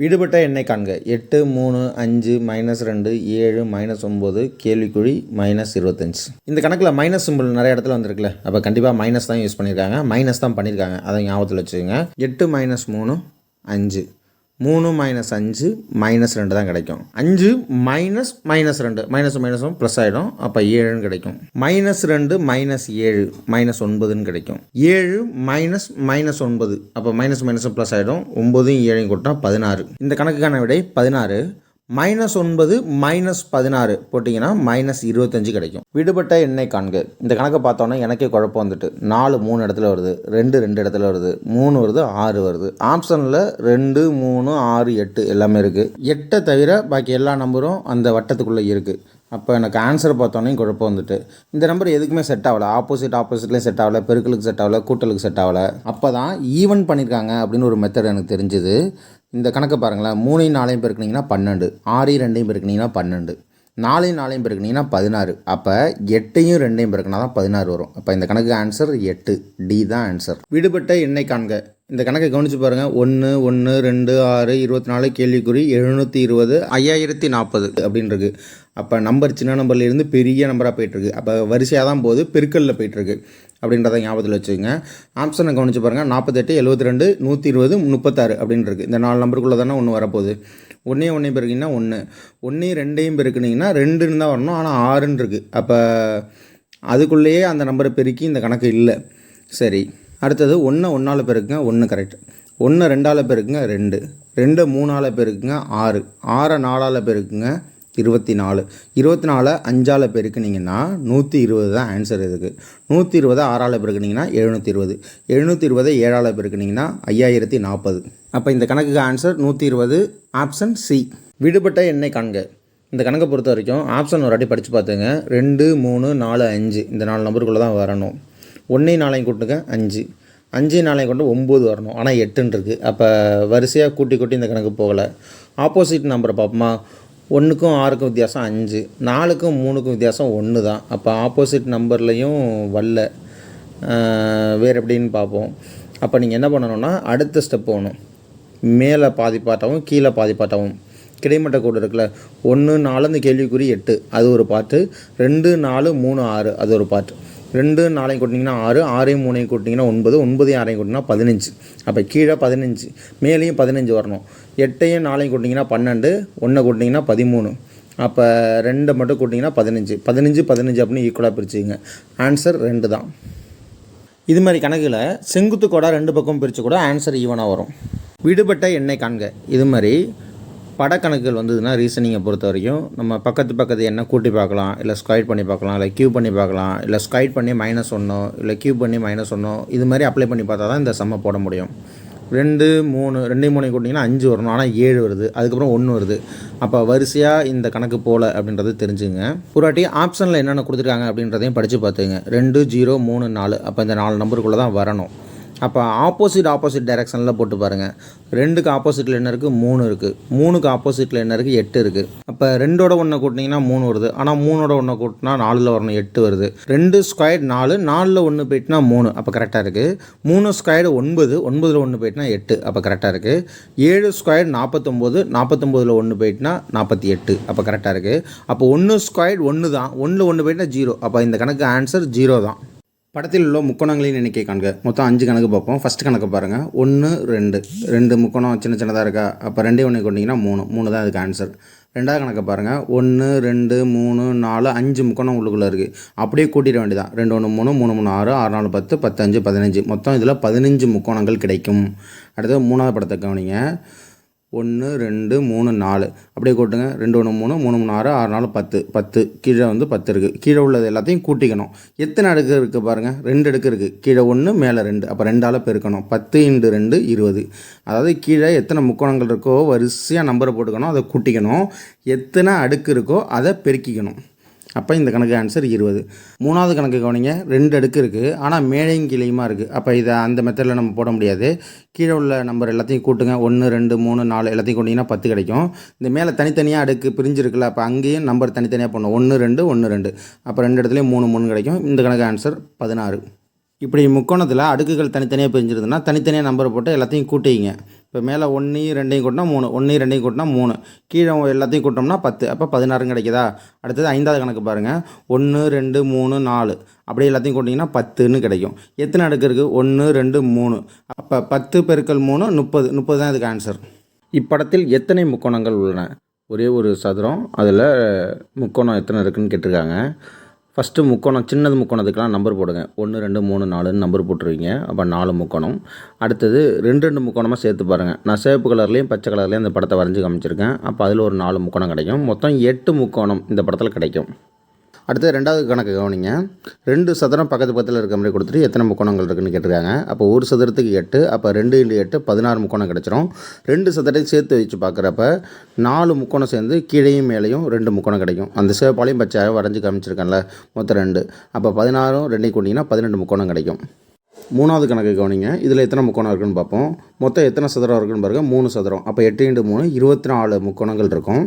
விடுபட்ட எண்ணை காண்க. எட்டு மூணு அஞ்சு மைனஸ் ரெண்டு ஏழு மைனஸ் ஒம்பது கேள்விக்குழி மைனஸ் இருபத்தஞ்சு. இந்த கணக்கில் மைனஸ் சிம்பிள் நிறைய இடத்துல வந்திருக்குல்ல. அப்போ கண்டிப்பாக மைனஸ் தான் யூஸ் பண்ணியிருக்காங்க மைனஸ் தான் பண்ணியிருக்காங்க அதை ஞாபகத்தில் வச்சுக்கோங்க. எட்டு மைனஸ் மூணு அஞ்சு. மூணு மைனஸ் அஞ்சு மைனஸ் ரெண்டு தான் கிடைக்கும். அஞ்சு மைனஸ் மைனஸ் ரெண்டு. மைனஸ் மைனஸும் ப்ளஸ் ஆகிடும் அப்போ ஏழுன்னு கிடைக்கும். மைனஸ் ரெண்டு மைனஸ் ஏழு மைனஸ் ஒன்பதுன்னு கிடைக்கும். ஏழு மைனஸ் மைனஸ் ஒன்பது. அப்போ மைனஸ் மைனஸும் ப்ளஸ் ஆகிடும் ஒம்பதும் ஏழையும் கூட்டினா பதினாறு. இந்த கணக்குக்கான விடை பதினாறு. மைனஸ் ஒன்பது மைனஸ் பதினாறு போட்டிங்கன்னா மைனஸ் இருபத்தஞ்சு கிடைக்கும். விடுபட்ட எண்ணெய் காண்க. இந்த கணக்கை பார்த்தோன்னா எனக்கே குழப்பம் வந்துட்டு. நாலு மூணு இடத்துல வருது. ரெண்டு ரெண்டு இடத்துல வருது. மூணு வருது ஆறு வருது. ஆப்ஷனில் ரெண்டு மூணு ஆறு எட்டு எல்லாமே இருக்குது எட்டை தவிர பாக்கி எல்லா நம்பரும் அந்த வட்டத்துக்குள்ளே இருக்குது அப்போ எனக்கு ஆன்சர் பார்த்தோன்னே குழப்பம் வந்துட்டு. இந்த நம்பர் எதுக்குமே செட் ஆகலை. ஆப்போசிட் ஆப்போசிட்லேயும் செட் ஆகலை. பெருக்கலுக்கு செட் ஆகலை. கூட்டலுக்கு செட் ஆகலை. அப்போ தான் ஈவன் பண்ணியிருக்காங்க அப்படின்னு ஒரு மெத்தட் எனக்கு தெரிஞ்சுது. இந்த கணக்கை பாருங்களேன். மூணையும் நாளையும் பெருக்கினீங்கன்னா பன்னெண்டு. ஆறையும் ரெண்டையும் பெருக்கினீங்கன்னா பன்னெண்டு. நாலையும் நாளையும் பெருக்கினீங்கன்னா பதினாறு. அப்போ எட்டையும் ரெண்டையும் பெருக்கினா தான் பதினாறு வரும். அப்போ இந்த கணக்கு ஆன்சர் எட்டு. டி தான் ஆன்சர் விடுபட்ட எண்ணெய் காண்க. இந்த கணக்கை கவனிச்சு பாருங்கள் ஒன்று ஒன்று ரெண்டு ஆறு இருபத்தி நாலு கேள்விக்குறி எழுநூற்றி இருபது ஐயாயிரத்தி நாற்பது அப்படின்னு அப்போ நம்பர் சின்ன நம்பர்லேருந்து பெரிய நம்பராக போயிட்டுருக்கு. அப்போ வரிசையாக தான் போகுது. பெருக்கல்ல போயிட்டுருக்கு. அப்படின்றத ஞாபகத்தில் வச்சுக்கோங்க. ஆப்ஷனை கவனிச்சு பாருங்கள் நாற்பத்தெட்டு எழுபத்தி ரெண்டு நூற்றி இருபது முப்பத்தாறு அப்படின்ருக்கு. இந்த நாலு நம்பருக்குள்ளே தானே ஒன்று வரப்போகுது. ஒன்றே ஒன்றையும் பெருக்கிங்கன்னா ஒன்று ஒன்றையும் ரெண்டையும் பெருக்குனிங்கன்னா ரெண்டுன்னு தான் வரணும். ஆனால் ஆறுன்னு இருக்குது அப்போ அதுக்குள்ளேயே அந்த நம்பரை பெருக்கி இந்த கணக்கு இல்லை. சரி. அடுத்தது ஒன்று ஒன்றால் பேருக்குங்க ஒன்று கரெக்ட் ஒன்று ரெண்டால் பேருக்குங்க ரெண்டு. ரெண்டு மூணால் பேருக்குங்க ஆறு. ஆறை நாலால் பேருக்குங்க இருபத்தி நாலு இருபத்தி நாலு அஞ்சால் பெருக்குனீங்கன்னா நூற்றி இருபது தான் ஆன்சர் இதுக்கு. நூற்றி இருபது ஆறால் பெருக்குனீங்கன்னா எழுநூற்றி இருபது எழுநூற்றி இருபது ஏழால் பெருக்குனீங்கன்னா ஐயாயிரத்தி நாற்பது அப்போ இந்த கணக்குக்கு ஆன்சர் நூற்றி இருபது ஆப்ஷன் சி விடுபட்ட எண்ணெய் காண்க இந்த கணக்கை பொறுத்த வரைக்கும் ஆப்ஷன் ஒரு வாட்டி படித்து பார்த்துங்க. ரெண்டு மூணு நாலு அஞ்சு. இந்த நாலு நம்பருக்குள்ளே தான் வரணும். ஒன்றையும் நாளையும் கூட்டுங்க அஞ்சு. அஞ்சு நாளையும் கொண்டு ஒம்பது வரணும். ஆனால் எட்டுன்னு இருக்குது அப்போ வரிசையாக கூட்டி கூட்டி இந்த கணக்கு போகலை. ஆப்போசிட் நம்பரை பார்ப்போமா ஒன்றுக்கும் ஆறுக்கும் வித்தியாசம் அஞ்சு. நாலுக்கும் மூணுக்கும் வித்தியாசம் ஒன்று தான். அப்போ ஆப்போசிட் நம்பர்லேயும் வரல. வேறு எப்படின்னு பார்ப்போம் அப்போ நீங்கள் என்ன பண்ணணும்னா அடுத்த ஸ்டெப் போகணும். மேலே பாதி கீழே பாதி கிடைமட்ட கோடு இருக்குல்ல ஒன்று நாலு இந்த கேள்விக்குறி எட்டு. அது ஒரு பாட்டு. ரெண்டு நாலு மூணு ஆறு. அது ஒரு பாட்டு. ரெண்டு நாளையும் கூட்டிங்கன்னா ஆறு ஆறையும் மூணையும் கூட்டிங்கன்னா ஒன்பது ஒன்பதையும் ஆறையும் கூட்டினா பதினஞ்சு. அப்போ கீழே பதினஞ்சு மேலேயும் பதினஞ்சு வரணும். எட்டையும் நாளையும் கூட்டிங்கன்னா பன்னெண்டு ஒன்றை கூட்டிங்கன்னா பதிமூணு. அப்போ ரெண்டை மட்டும் கூட்டிங்கன்னா பதினஞ்சு. பதினஞ்சு பதினஞ்சு அப்படின்னு ஈக்குவலாக பிரிச்சுங்க ஆன்சர் ரெண்டு தான். இது மாதிரி கணக்கில் செங்குத்து கோடா ரெண்டு பக்கம் பிரித்து கூட ஆன்சர் ஈவனாக வரும். விடுபட்ட எண்ணெய் காண்க. இது மாதிரி படக்கணக்குகள் வந்ததுன்னா ரீசனிங்கை பொறுத்த வரைக்கும் நம்ம பக்கத்து பக்கத்து என்ன கூட்டி பார்க்கலாம் இல்லை ஸ்கொயர் பண்ணி பார்க்கலாம் இல்லை க்யூ பண்ணி பார்க்கலாம் இல்லை ஸ்கொயர் பண்ணி மைனஸ் ஒன்றோ இல்லை க்யூ பண்ணி மைனஸ் ஒன்றோ இது மாதிரி அப்ளை பண்ணி பார்த்தா தான் இந்த செம்மை போட முடியும். ரெண்டு மூணு ரெண்டு மூணு கூட்டிங்கன்னா அஞ்சு வரணும் ஆனால் ஏழு வருது அதுக்கப்புறம் ஒன்று வருது. அப்போ வரிசையாக இந்த கணக்கு போகல அப்படின்றது தெரிஞ்சுங்க. ஒரு வாட்டி ஆப்ஷனில் என்னென்ன கொடுத்துருக்காங்க அப்படின்றதையும் படித்து பார்த்துங்க ரெண்டு ஜீரோ மூணு நாலு அப்போ இந்த நாலு நம்பருக்குள்ளே தான் வரணும். அப்போ ஆப்போசிட் ஆப்போசிட் டைரெக்ஷனில் போட்டு பாருங்கள் ரெண்டுக்கு ஆப்போசிட்டில் என்ன இருக்குது மூணு இருக்குது மூணுக்கு ஆப்போசிட்டில் என்ன இருக்குது எட்டு இருக்குது அப்போ ரெண்டோட ஒன்றை கூட்டினீங்கன்னா மூணு வருது. ஆனால் மூணோட ஒன்றை கூட்டினா நாலில் வரணும் எட்டு வருது. ரெண்டு ஸ்கொயர் நாலு நாலில் ஒன்று போயிட்டுனா மூணு. அப்போ கரெக்டாக இருக்குது மூணு ஸ்கொயர் ஒன்பது ஒன்பதில் ஒன்று போயிட்டுனா எட்டு. அப்போ கரெக்டாக இருக்குது ஏழு ஸ்கொயர் நாற்பத்தொம்போது நாற்பத்தொம்போதில் ஒன்று போயிட்டுனா நாற்பத்தி எட்டு. அப்போ கரெக்டாக இருக்குது அப்போ ஒன்று ஸ்கொயர் ஒன்று தான் ஒன்றில் ஒன்று போயிட்டுனா ஜீரோ அப்போ இந்த கணக்கு ஆன்சர் ஜீரோ தான். படத்தில் உள்ள முக்கோணங்களின் எண்ணிக்கை காண்க. மொத்தம் அஞ்சு கணக்கு பார்ப்போம். ஃபஸ்ட் கணக்கு பாருங்கள் ஒன்று ரெண்டு. ரெண்டு முக்கோணம் சின்ன சின்னதாக இருக்கா? அப்போ ரெண்டே ஒன்று கொண்டீங்கன்னா மூணு. மூணு தான் அதுக்கு ஆன்சர் ரெண்டாவது கணக்கு பாருங்கள் ஒன்று ரெண்டு மூணு நாலு அஞ்சு முக்கோணம் உள்ளுக்குள்ளே இருக்குது அப்படியே கூட்டிட வேண்டியதான் ரெண்டு ஒன்று மூணு மூணு மூணு ஆறு ஆறு நாலு பத்து பத்து அஞ்சு பதினஞ்சு. மொத்தம் இதில் பதினஞ்சு முக்கோணங்கள் கிடைக்கும். அடுத்தது மூணாவது படத்தை கவனிங்க. ஒன்று ரெண்டு மூணு நாலு. அப்படியே கூட்டுங்க. ரெண்டு ஒன்று மூணு மூணு மூணு ஆறு ஆறு நாலு பத்து. பத்து. கீழே வந்து பத்து இருக்குது கீழே உள்ளது எல்லாத்தையும் கூட்டிக்கணும். எத்தனை அடுக்கு இருக்குது பாருங்கள் ரெண்டு அடுக்கு இருக்குது கீழே ஒன்று மேலே ரெண்டு. அப்போ ரெண்டால் பெருக்கணும். பத்து இன்டு ரெண்டு இருபது. அதாவது கீழே எத்தனை முக்கோணங்கள் இருக்கோ வரிசையாக நம்பரை போட்டுக்கணும். அதை கூட்டிக்கணும். எத்தனை அடுக்கு இருக்கோ அதை பெருக்கிக்கணும். அப்போ இந்த கணக்கு ஆன்சர் இருபது. மூணாவது கணக்கு கவனிங்க ரெண்டு அடுக்கு இருக்குது ஆனால் மேலையும் கீழையுமா இருக்குது அப்போ இதை அந்த மெத்தடில் நம்ம போட முடியாது. கீழே உள்ள நம்பர் எல்லாத்தையும் கூட்டுங்க. ஒன்று ரெண்டு மூணு நாலு எல்லாத்தையும் கூட்டிங்கன்னா பத்து கிடைக்கும். இந்த மேலே தனித்தனியாக அடுக்கு பிரிஞ்சிருக்குல்ல அப்போ அங்கேயும் நம்பர் தனித்தனியாக போடணும். ஒன்று ரெண்டு ஒன்று ரெண்டு. அப்போ ரெண்டு இடத்துலையும் மூணு மூணு கிடைக்கும். இந்த கணக்கு ஆன்சர் பதினாறு. இப்படி முக்கோணத்தில் அடுக்குகள் தனித்தனியாக பிரிஞ்சிருதுன்னா தனித்தனியாக நம்பரை போட்டு எல்லாத்தையும் கூட்டிங்க. இப்போ மேலே ஒன்றையும் ரெண்டையும் கூட்டினா மூணு. ஒன்றையும் ரெண்டையும் கூட்டினா மூணு. கீழே எல்லாத்தையும் கூட்டோம்னா பத்து. அப்போ பதினாறும் கிடைக்குதா? அடுத்தது ஐந்தாவது கணக்கு பாருங்கள் ஒன்று ரெண்டு மூணு நாலு. அப்படியே எல்லாத்தையும் கூட்டிங்கன்னா பத்துன்னு கிடைக்கும். எத்தனை அடுக்கு இருக்குது ஒன்று ரெண்டு மூணு. அப்போ பத்து பெருக்கள் மூணு முப்பது. முப்பது தான் இதுக்கு ஆன்சர் இப்படத்தில் எத்தனை முக்கோணங்கள் உள்ளன? ஒரே ஒரு சதுரம். அதில் முக்கோணம் எத்தனை இருக்குதுன்னு கேட்டிருக்காங்க. ஃபஸ்ட்டு முக்கோணம் சின்னது முக்கோணத்துக்கெலாம் நம்பர் போடுங்க. ஒன்று ரெண்டு மூணு நாலுன்னு நம்பர் போட்டுருவீங்க. அப்போ நாலு முக்கோணம். அடுத்தது ரெண்டு ரெண்டு முக்கோணமாக சேர்த்து பாருங்கள் நான் சிவப்பு கலர்லேயும் பச்சை கலர்லேயும் அந்த படத்தை வரைஞ்சி காமிச்சிருக்கேன். அப்போ அதில் ஒரு நாலு முக்கோணம் கிடைக்கும். மொத்தம் எட்டு முக்கோணம் இந்த படத்தில் கிடைக்கும். அடுத்து ரெண்டாவது கணக்கு கவனிங்க. ரெண்டு சதுரம் பக்கத்து பக்கத்தில் இருக்க மாதிரி கொடுத்துட்டு எத்தனை முக்கோணங்கள் இருக்குன்னு கேட்டிருக்காங்க. அப்போ ஒரு சதுரத்துக்கு எட்டு அப்போ ரெண்டு இன்டு எட்டு பதினாறு முக்கோணம் கிடச்சிரும். ரெண்டு சதுரத்தையும் சேர்த்து வச்சு பார்க்குறப்ப நாலு முக்கோணம் சேர்ந்து கீழேயும் மேலேயும் ரெண்டு முக்கோணம் கிடைக்கும். அந்த சிவப்பாலையும் பச்சையாக வரைஞ்சி காமிச்சிருக்கேன்ல மொத்தம் ரெண்டு. அப்போ பதினாறும் ரெண்டையும் கூட்டிங்கன்னா பதினெண்டு முக்கோணம் கிடைக்கும். மூணாவது கணக்கு கவனிங்க. இதில் எத்தனை முக்கோணம் இருக்குன்னு பார்ப்போம். மொத்தம் எத்தனை சதுரம் இருக்குன்னு பாருங்கள் மூணு சதுரம். அப்போ எட்டு இண்டு மூணு இருபத்தி நாலு முக்கோணங்கள் இருக்கும்.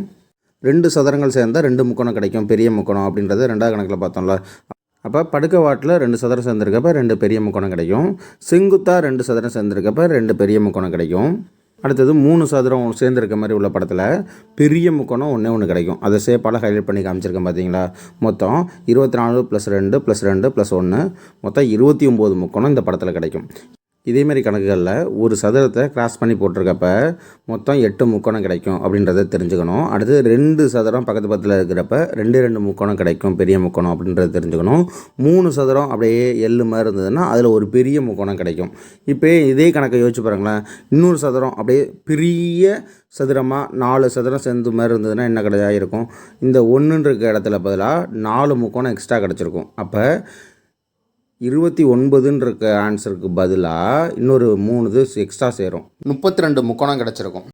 ரெண்டு சதுரங்கள் சேர்ந்தால் ரெண்டு முக்கோணம் கிடைக்கும் பெரிய முக்கோணம் அப்படின்றது ரெண்டாவது கணக்கில் பார்த்தோம்ல. அப்போ படுக்க வாட்டில் ரெண்டு சதுரம் சேர்ந்துருக்கப்ப ரெண்டு பெரிய முக்கோணம் கிடைக்கும். செங்குத்தாக ரெண்டு சதுரம் சேர்ந்துருக்கப்ப ரெண்டு பெரிய முக்கோணம் கிடைக்கும். அடுத்தது மூணு சதுரம் சேர்ந்துருக்க மாதிரி உள்ள படத்தில் பெரிய முக்கோணம் ஒன்றே ஒன்று கிடைக்கும். அதை சேப்பால் ஹைலைட் பண்ணி காமிச்சிருக்கேன் பார்த்தீங்களா மொத்தம் இருபத்தி நாலு ப்ளஸ் ரெண்டு ப்ளஸ் ரெண்டு ப்ளஸ் ஒன்று மொத்தம் இருபத்தி ஒம்பது முக்கோணம் இந்த படத்தில் கிடைக்கும். இதேமாரி கணக்குகளில் ஒரு சதுரத்தை கிராஸ் பண்ணி போட்டிருக்கப்ப மொத்தம் எட்டு முக்கோணம் கிடைக்கும் அப்படின்றத தெரிஞ்சுக்கணும். அடுத்து ரெண்டு சதுரம் பக்கத்து பக்கத்தில் இருக்கிறப்ப ரெண்டு ரெண்டு முக்கோணம் கிடைக்கும் பெரிய முக்கோணம் அப்படின்றத தெரிஞ்சுக்கணும். மூணு சதுரம் அப்படியே எள்ளு மாதிரி இருந்ததுன்னா அதில் ஒரு பெரிய முக்கோணம் கிடைக்கும். இப்போ இதே கணக்கை யோசிச்சு பாருங்களேன். இன்னொரு சதுரம் அப்படியே பெரிய சதுரமாக நாலு சதுரம் சேர்ந்து மாதிரி இருந்ததுன்னா என்ன கிடையாது இருக்கும். இந்த ஒன்றுன்ற இடத்துல பதிலாக நாலு முக்கோணம் எக்ஸ்ட்ரா கிடச்சிருக்கும். அப்போ இருபத்தி ஒன்பதுன்ற ஆன்சருக்கு பதிலாக இன்னொரு மூணு இது எக்ஸ்ட்ரா சேரும். முப்பத்தி ரெண்டு முக்கோணம் கிடச்சிருக்கும்.